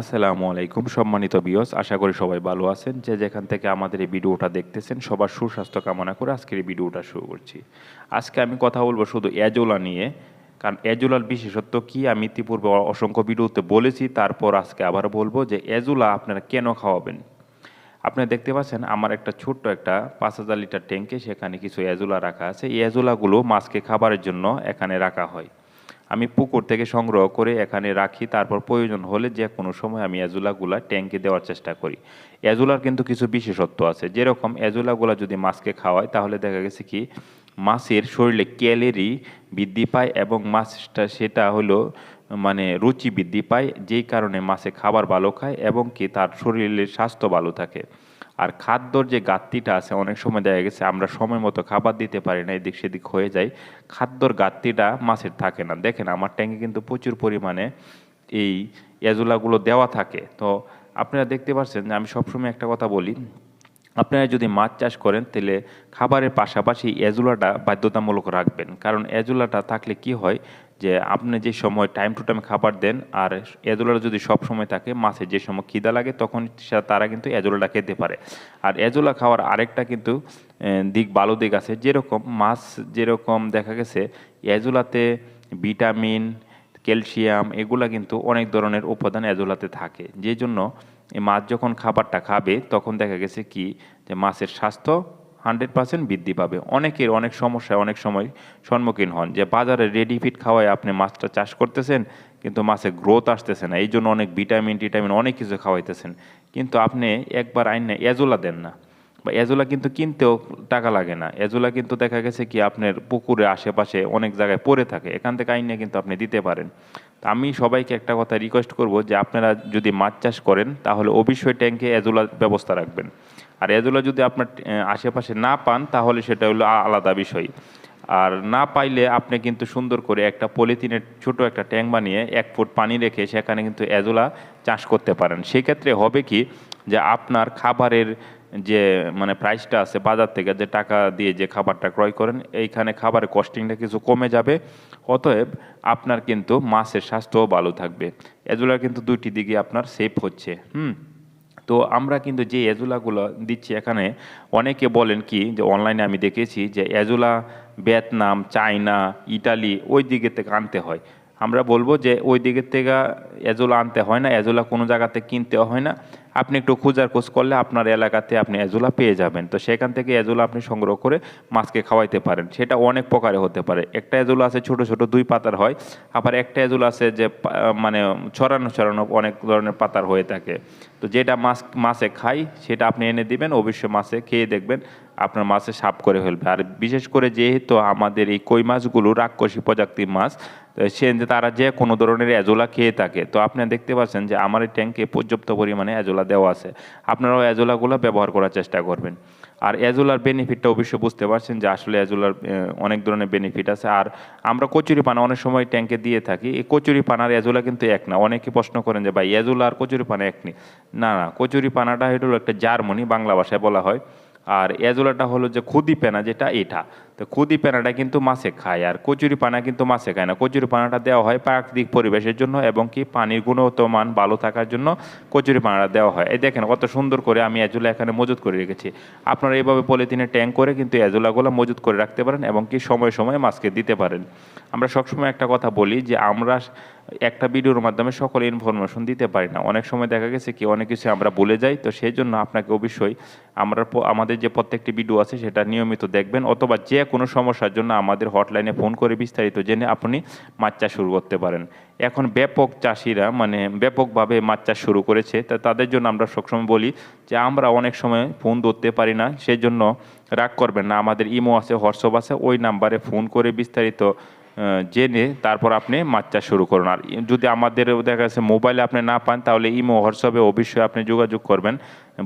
আসসালামু আলাইকুম, সম্মানিত বিয়স আশা করি সবাই ভালো আছেন। যে যেখান থেকে আমাদের এই ভিডিওটা দেখতেছেন, সবার সুস্বাস্থ্য কামনা করে আজকের এই ভিডিওটা শুরু করছি। আজকে আমি কথা বলব শুধু এজোলা নিয়ে, কারণ এজোলার বিশেষত্ব কি, আমি ইতিপূর্বে অসংখ্য ভিডিওতে বলেছি, তারপর আজকে আবার বলব যে এজোলা আপনারা কেন খাওয়াবেন? আপনারা দেখতে পাচ্ছেন, আমার একটা ছোট্ট একটা পাঁচ হাজার লিটার ট্যাঙ্কে সেখানে কিছু এজোলা রাখা আছে। এই এজোলাগুলো মাছকে খাবারের জন্য এখানে রাখা হয়। আমি পুকুর থেকে সংগ্রহ করে এখানে রাখি, তারপর প্রয়োজন হলে যে কোনো সময় আমি এজুলাগুলা ট্যাঙ্কে দেওয়ার চেষ্টা করি। এজুলার কিন্তু কিছু বিশেষত্ব আছে। যেরকম এজুলাগুলা যদি মাছকে খাওয়ায়, তাহলে দেখা গেছে কি, মাছের শরীরে ক্যালোরি বৃদ্ধি পায় এবং মাছটা সেটা হলো মানে রুচি বৃদ্ধি পায়, যেই কারণে মাছে খাবার ভালো খায় এবং কি তার শরীরের স্বাস্থ্য ভালো থাকে। আর খাদ্যর যে ঘাটতিটা আছে, অনেক সময় দেখা গেছে আমরা সময় মতো খাবার দিতে পারি না, এদিক সেদিক হয়ে যায়। খাদ্যর ঘাটতিটা মাছের থাকে না। দেখেন আমার ট্যাঙ্কে কিন্তু প্রচুর পরিমাণে এই এজুলাগুলো দেওয়া থাকে। তো আপনারা দেখতে পাচ্ছেন যে আমি সবসময় একটা কথা বলি, আপনারা যদি মাছ চাষ করেন, তাহলে খাবারের পাশাপাশি এজুলাটা বাধ্যতামূলক রাখবেন। কারণ এজুলাটা থাকলে কি হয় যে আপনি যে সময় টাইম টু টাইম খাবার দেন, আর এজোলাটা যদি সব সময় থাকে মাছের যে সময় খিদা লাগে, তখন তারা কিন্তু এজোলাটা খেতে পারে। আর এজোলা খাওয়ার আরেকটা কিন্তু দিক, ভালো দিক আছে। যেরকম মাছ যেরকম দেখা গেছে, এজোলাতে ভিটামিন, ক্যালসিয়াম এগুলা কিন্তু অনেক ধরনের উপাদান এজোলাতে থাকে। যে জন্য মাছ যখন খাবারটা খাবে, তখন দেখা গেছে কি? যে মাছের স্বাস্থ্য হান্ড্রেড পার্সেন্ট বৃদ্ধি পাবে। অনেকের অনেক সমস্যায় অনেক সময় সম্মুখীন হন যে বাজারে রেডি ফিট খাওয়ায় আপনি মাছটা চাষ করতেছেন, কিন্তু মাছের গ্রোথ আসতেছে না। এই জন্য অনেক ভিটামিন টিটামিন অনেক কিছু খাওয়াইতেছেন। কিন্তু আপনি একবার আইন এজোলা দেন না। বা এজোলা কিন্তু কিনতেও টাকা লাগে না। এজোলা কিন্তু দেখা গেছে কি আপনার পুকুরে আশেপাশে অনেক জায়গায় পড়ে থাকে। এখান থেকে আইনে কিন্তু আপনি দিতে পারেন। আমি সবাইকে একটা কথা রিকোয়েস্ট করব যে আপনারা যদি মাছ চাষ করেন, তাহলে অবশ্যই ট্যাঙ্কে এজোলার ব্যবস্থা রাখবেন। আর এজোলা যদি আপনার আশেপাশে না পান, তাহলে সেটা হলো আলাদা বিষয়। আর না পাইলে আপনি কিন্তু সুন্দর করে একটা পলিথিনের ছোট একটা ট্যাঙ্ক বানিয়ে এক ফুট পানি রেখে সেখানে কিন্তু এজোলা চাষ করতে পারেন। সেক্ষেত্রে হবে কি যে আপনার খাবারের যে মানে প্রাইসটা আছে বাজার থেকে যে টাকা দিয়ে যে খাবারটা ক্রয় করেন, এইখানে খাবারের কস্টিংটা কিছু কমে যাবে। অতএব আপনার কিন্তু মাছের স্বাস্থ্যও ভালো থাকবে। এজোলা কিন্তু দুইটি দিকে আপনার সেফ হচ্ছে, হুম? তো আমরা কিন্তু যে এজুলাগুলো দিচ্ছি এখানে, অনেকে বলেন কি, যে অনলাইনে আমি দেখেছি যে এজুলা, ভিয়েতনাম, চায়না, ইটালি ওই দিকে থেকে আনতে হয়। আমরা বলব যে ওই দিকের থেকে এজোলা আনতে হয় না, এজোলা কোনো জায়গাতে কিনতে হয় না। আপনি একটু খোঁজার খোঁজ করলে আপনার এলাকাতে আপনি এজোলা পেয়ে যাবেন। তো সেখান থেকে এজোলা আপনি সংগ্রহ করে মাছকে খাওয়াইতে পারেন। সেটা অনেক প্রকারে হতে পারে। একটা অ্যাজোলা আছে ছোট ছোট দুই পাতার হয়। আবার একটা অ্যাজোলা আছে যে মানে ছড়ানো ছড়ানো অনেক ধরনের পাতার হয়ে থাকে। তো যেটা মাছ, মাছে খাই, সেটা আপনি এনে দিবেন, অবশ্যই মাছে খেয়ে দেখবেন। আপনার মাছে সাপ করে ফেলবে। আর বিশেষ করে যেহেতু আমাদের এই কই মাছগুলো রাক্ষসী প্রজাতির মাছ সে তারা যে কোনো ধরনের এজোলা খেয়ে থাকে। তো আপনি দেখতে পাচ্ছেন যে আমার এই ট্যাঙ্কে পর্যাপ্ত পরিমাণে এজোলা দেওয়া আছে। আপনারাও এজোলাগুলো ব্যবহার করার চেষ্টা করবেন। আর এজোলার বেনিফিটটা অবশ্যই বুঝতে পারছেন যে আসলে আহ, অনেক ধরনের বেনিফিট আছে। আর আমরা কচুরি পানা অনেক সময় ট্যাঙ্কে দিয়ে থাকি। এই কচুরি পানার এজোলা কিন্তু এক না। অনেকে প্রশ্ন করেন যে ভাই এজোলা আর কচুরি পানা এক নি না না কচুরি পানাটা হলো একটা জার্মনি বাংলা ভাষায় বলা হয়। আর এজোলাটা হলো যে খুদি পেনা যেটা এটা। তো খুদি পেনাটা কিন্তু মাছে খায় আর কচুরি পানা কিন্তু মাছে খায় না। কচুরি পানাটা দেওয়া হয় প্রাকৃতিক পরিবেশের জন্য এবং কি পানির গুণগত মান ভালো থাকার জন্য কচুরি পানাটা দেওয়া হয়। এই দেখেন কত সুন্দর করে আমি এজোলা এখানে মজুত করে রেখেছি। আপনারা এইভাবে পলিথিনে ট্যাঙ্ক করে কিন্তু এজোলাগুলো মজুত করে রাখতে পারেন এবং কি সময় সময় মাছকে দিতে পারেন। আমরা সবসময় একটা কথা বলি যে আমরা একটা ভিডিওর মাধ্যমে সকল ইনফরমেশন দিতে পারি না। অনেক সময় দেখা গেছে কি অনেক কিছু আমরা ভুলে যাই, তো সেই জন্য আপনাকে অবশ্যই আমরা আমাদের যে প্রত্যেকটি ভিডিও আছে সেটা নিয়মিত দেখবেন অথবা যে কোনো সমস্যার জন্য আমাদের হটলাইনে ফোন করে বিস্তারিত জেনে আপনি মাছ চাষ শুরু করতে পারেন। এখন ব্যাপক চাষিরা মানে ব্যাপকভাবে মাছ চাষ শুরু করেছে, তা তাদের জন্য আমরা সবসময় বলি যে আমরা অনেক সময় ফোন ধরতে পারি না সেই জন্য রাগ করবেন না। আমাদের ইমো আছে, হোয়াটসঅ্যাপ আছে, ওই নাম্বারে ফোন করে বিস্তারিত জেনে তারপর আপনি মাছ চাষ শুরু করুন। আর যদি আমাদের দেখা যাচ্ছে মোবাইলে আপনি না পান, তাহলে ইমো, হোয়াটসঅ্যাপে অবশ্যই আপনি যোগাযোগ করবেন।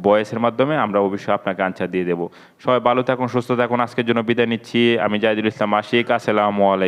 বয়সের মাধ্যমে আমরা অবশ্যই আপনাকে আনসার দিয়ে দেবো। সবাই ভালো থাকুন, সুস্থ থাকুন। আজকের জন্য বিদায় নিচ্ছি। আমি জাহিদুল ইসলাম আশিক, আসসালামু আলাইকুম।